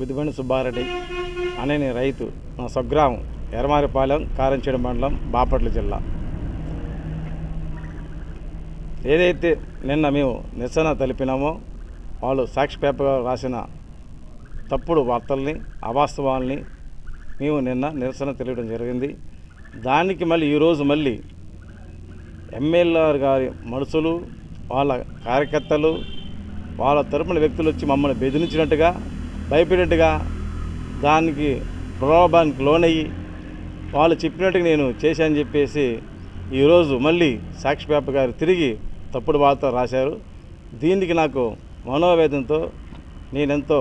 విధుబడి సుబ్బారెడ్డి అనే నేను రైతు మా స్వగ్రామం ఎరమారిపాలెం కారంచేడు మండలం బాపట్ల జిల్లా. ఏదైతే నిన్న మేము నిరసన తెలిపినామో వాళ్ళు సాక్షి పేపర్ రాసిన తప్పుడు వార్తల్ని అవాస్తవాల్ని మేము నిన్న నిరసన తెలియడం జరిగింది. దానికి మళ్ళీ ఈరోజు మళ్ళీ ఎమ్మెల్యే గారి మనుషులు వాళ్ళ కార్యకర్తలు వాళ్ళ తరపున వ్యక్తులు వచ్చి మమ్మల్ని బెదిరించినట్టుగా భయపడినట్టుగా దానికి ప్రలోభానికి లోనయ్యి వాళ్ళు చెప్పినట్టుగా నేను చేశాను చెప్పేసి ఈరోజు మళ్ళీ సాక్షి పేపర్ గారు తిరిగి తప్పుడు వార్త రాశారు. దీనికి నాకు మనోవేదనతో నేనెంతో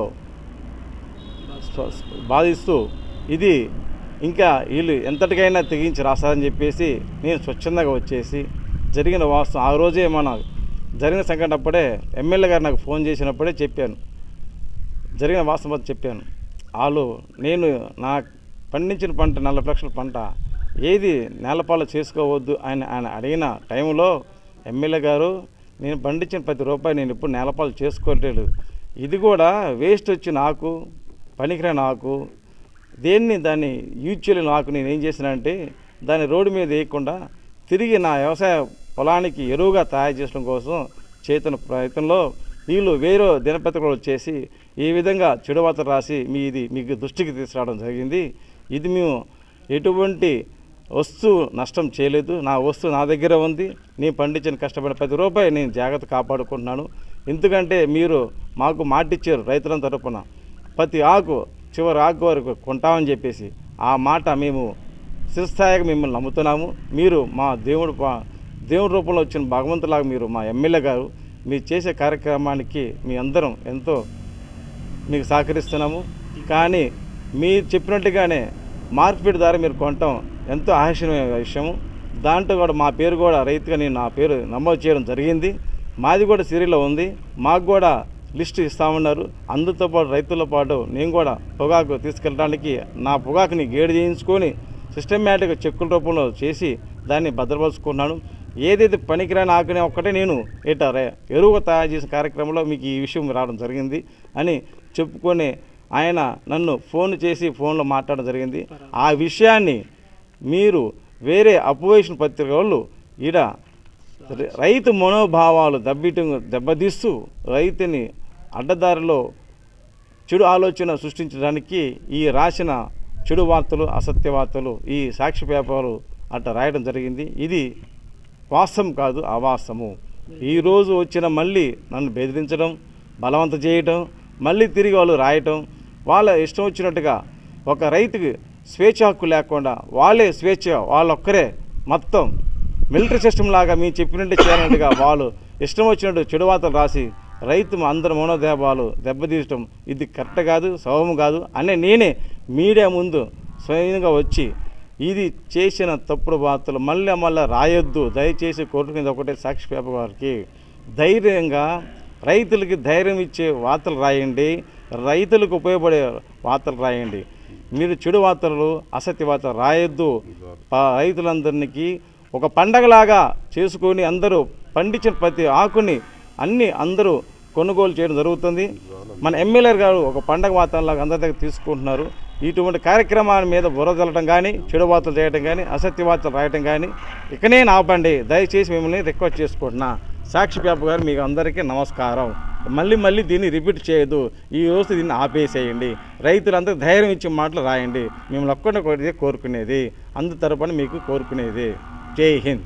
బాధిస్తూ ఇది ఇంకా వీళ్ళు ఎంతటికైనా తెగించి రాస్తారని చెప్పేసి నేను స్వచ్ఛందంగా వచ్చేసి జరిగిన వాస్తవం ఆ రోజే మన జరిగిన సంఘటన అప్పుడే ఎమ్మెల్యే గారు నాకు ఫోన్ చేసినప్పుడే చెప్పాను. జరిగిన వాస్తవం అది చెప్పాను. వాళ్ళు నేను నా పండించిన పంట నలభై లక్షల పంట. ఏది నేలపాలు చేసుకోవద్దు అని ఆయన అడిగిన టైంలో ఎమ్మెల్యే గారు నేను పండించిన ప్రతి రూపాయి నేను ఇప్పుడు నేలపాలు చేసుకోలేదు. ఇది కూడా వేస్ట్ వచ్చి నాకు పనికిరా నాకు దేన్ని దాన్ని యూజ్ చేయలేని నాకు నేను ఏం చేసినంటే దాన్ని రోడ్డు మీద వేయకుండా తిరిగి నా వ్యవసాయ పొలానికి ఎరువుగా తయారు చేయడం కోసం చేతున్న ప్రయత్నంలో వీళ్ళు వేరే దినపత్రికలు వచ్చేసి ఈ విధంగా చెడువాత రాసి మీ ఇది మీకు దృష్టికి తీసుకురావడం జరిగింది. ఇది మేము ఎటువంటి వస్తువు నష్టం చేయలేదు. నా వస్తువు నా దగ్గర ఉంది. నేను పండించిన కష్టపడిన ప్రతి రూపాయి నేను జాగ్రత్త కాపాడుకుంటున్నాను. ఎందుకంటే మీరు మాకు మాటిచ్చారు రైతుల తరపున. ప్రతి ఆకు చివరి ఆకు వరకు కొంటామని చెప్పేసి ఆ మాట మేము శిరస్థాయిగా మిమ్మల్ని నమ్ముతున్నాము. మీరు మా దేవుడు దేవుడి రూపంలో వచ్చిన భగవంతులాగా మీరు మా ఎమ్మెల్యే గారు మీరు చేసే కార్యక్రమానికి మీ అందరం ఎంతో మీకు సహకరిస్తున్నాము. కానీ మీరు చెప్పినట్టుగానే మార్కెట్ ద్వారా మీరు కొనటం ఎంతో ఆశయమైన విషయము. దాంట్లో కూడా మా పేరు కూడా రైతుగా నేను నా పేరు నమోదు చేయడం జరిగింది. మాది కూడా సిరిలో ఉంది. మాకు కూడా లిస్ట్ ఇస్తామన్నారు. అందుతో పాటు రైతుల పాటు నేను కూడా పొగాకు తీసుకెళ్ళడానికి నా పొగాకుని గేడు చేయించుకొని సిస్టమేటిక్గా చెక్కుల రూపంలో చేసి దాన్ని భద్రపరుచుకున్నాను. ఏదైతే పనికిరాని ఆకునే ఒక్కటే నేను. ఏటారే ఎరువు తయారు చేసిన కార్యక్రమంలో మీకు ఈ విషయం రావడం జరిగింది అని చెప్పుకొని ఆయన నన్ను ఫోన్ చేసి ఫోన్లో మాట్లాడడం జరిగింది. ఆ విషయాన్ని మీరు వేరే అపోజిషన్ పత్రిక వాళ్ళు ఈడ రైతు మనోభావాలు దెబ్బతీయటం దెబ్బతీస్తూ రైతుని అడ్డదారిలో చెడు ఆలోచన సృష్టించడానికి ఈ రాసిన చెడు వార్తలు అసత్య వార్తలు ఈ సాక్షి పేపర్లు అట్ట రాయడం జరిగింది. ఇది వాసం కాదు అవాసము ఈరోజు వచ్చిన మళ్ళీ నన్ను బెదిరించడం బలవంత చేయటం మళ్ళీ తిరిగి వాళ్ళు రాయటం వాళ్ళ ఇష్టం వచ్చినట్టుగా ఒక రైతుకి స్వేచ్ఛ హక్కు లేకుండా వాళ్ళే స్వేచ్ఛ వాళ్ళొక్కరే మొత్తం. మిలిటరీ సిస్టమ్ లాగా మేము చెప్పినట్టు చేయాలన్నట్టుగా వాళ్ళు ఇష్టం వచ్చినట్టు చెడు వార్తలు రాసి రైతు అందరి మనోదేవాలు దెబ్బతీయటం. ఇది కరెక్ట్ కాదు సవము కాదు అనే నేనే మీడియా ముందు స్వయంగా వచ్చి ఇది చేసిన తప్పుడు వార్తలు. మళ్ళీ మళ్ళీ రాయొద్దు. దయచేసి కోర్టు కింద ఒకటే సాక్షి పేపర్ వారికి ధైర్యంగా రైతులకి ధైర్యం ఇచ్చే వార్తలు రాయండి. రైతులకు ఉపయోగపడే వార్తలు రాయండి. మీరు చెడు వార్తలు అసత్య వార్తలు రాయొద్దు. రైతులందరికీ ఒక పండగలాగా చేసుకొని అందరూ పండించిన ప్రతి ఆకుని అన్ని అందరూ కొనుగోలు చేయడం జరుగుతుంది. మన ఎమ్మెల్యే గారు ఒక పండగ వాతావరణంలాగా అందరి దగ్గర తీసుకుంటున్నారు. ఇటువంటి కార్యక్రమాల మీద బురదలటం కానీ చెడు వార్తలు చేయటం కానీ అసత్య వార్తలు రాయటం కానీ ఇకనే ఆపండి దయచేసి మిమ్మల్ని రిక్వెస్ట్ చేసుకుంటున్నా. సాక్షి పేప గారు మీకు అందరికీ నమస్కారం. మళ్ళీ మళ్ళీ దీన్ని రిపీట్ చేయదు ఈ రోజు దీన్ని ఆపేసేయండి. రైతులందరూ ధైర్యం ఇచ్చే మాటలు రాయండి. మిమ్మల్ని ఒక్కడిని కోరుకునేది. అందు తరపున మీకు కోరుకునేది. జై హింద్.